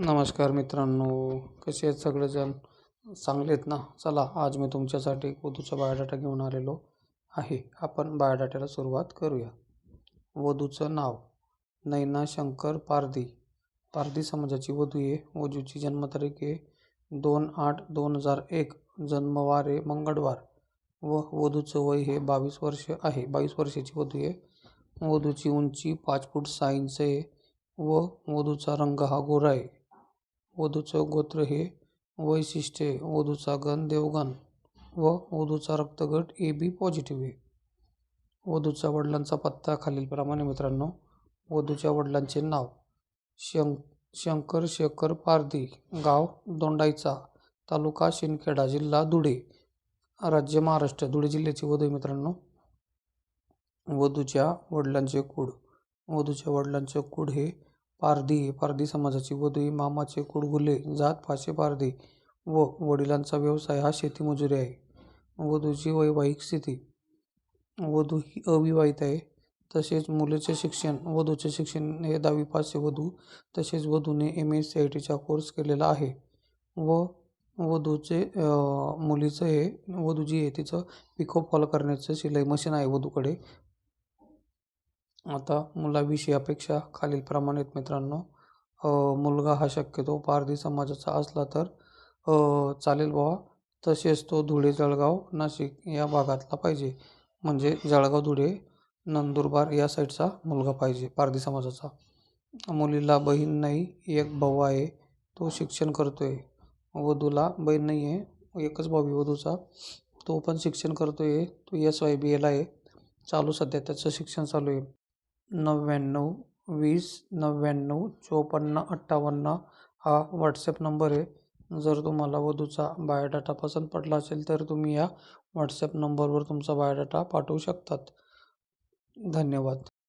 नमस्कार मित्रांनो कसे आहेत सगळेजण? चांगले आहेत ना? चला आज मी तुमच्यासाठी वधूचा बायोडाटा घेऊन आलेलो आहे. आपण बायोडाट्याला सुरुवात करूया. वधूचं नाव नैना शंकर पारधी. पारधी समाजाची वधू आहे. वधूची जन्मतारीख आहे दोन आठ दोन हजार एक. जन्मवार आहे मंगळवार व वधूचं वय हे बावीस वर्ष आहे. बावीस वर्षाची वधू आहे. वधूची उंची पाच फूट सहा इंच आहे व वधूचा रंग हा गोरा आहे. वधूचं गोत्र हे वैशिष्ट्य. वधूचा गण देवगण व वधूचा रक्तगट ए बी पॉझिटिव्ह आहे वधूच्या वडिलांचा पत्ता खालीलप्रमाणे मित्रांनो. वधूच्या वडिलांचे नाव शं शंकर शेखर पारधी गाव दोंडाईचा तालुका शिंदखेडा जिल्हा धुळे राज्य महाराष्ट्र धुळे जिल्ह्याची वधू मित्रांनो. वधूच्या वडिलांचे कुड वधूच्या वडिलांचे कुड हे पारधी पारधी समाजाची वधू ही मामाचे कुडगुले जात पाशे पारधी व वडिलांचा व्यवसाय हा शेतीमजुरी आहे. वधूची वैवाहिक स्थिती. वधू ही अविवाहित आहे. तसेच मुलीचे शिक्षण वधूचे शिक्षण हे दहावी पास आहे वधू तसेच वधूने एम एस सी आय टीचा कोर्स केलेला आहे. व वधूचे मुलीचं हे वधू जी आहे तिचं पिको फॉल करण्याचं शिलाई मशीन आहे वधूकडे. आता मुलाविषयी अपेक्षा खालीलप्रमाणे आहेत मित्रांनो. मुलगा हा शक्यतो पारधी समाजाचा असला तर चालेल बाबा तसेच तो धुळे जळगाव नाशिक या भागातला पाहिजे. म्हणजे जळगाव धुळे नंदुरबार या साईडचा मुलगा पाहिजे पारधी समाजाचा. मुलीला बहीण नाही एक भाऊ आहे. तो शिक्षण करतो आहे वधूला बहीण नाही आहे. एकच भाऊ आहे वधूचा. तो पण शिक्षण करतो आहे तो एस वाय बी एला आहे. चालू सध्या त्याचं शिक्षण चालू आहे. नव्याण्णव वीस नव्याण्णव चोपन्न अठ्ठावन्न हा व्हॉट्सॲप नंबर आहे. जर तुम्हाला वधूचा बायोडाटा पसंत पडला असेल तर तुम्ही या व्हॉट्सॲप नंबरवर तुमचा बायोडाटा पाठवू शकतात. धन्यवाद.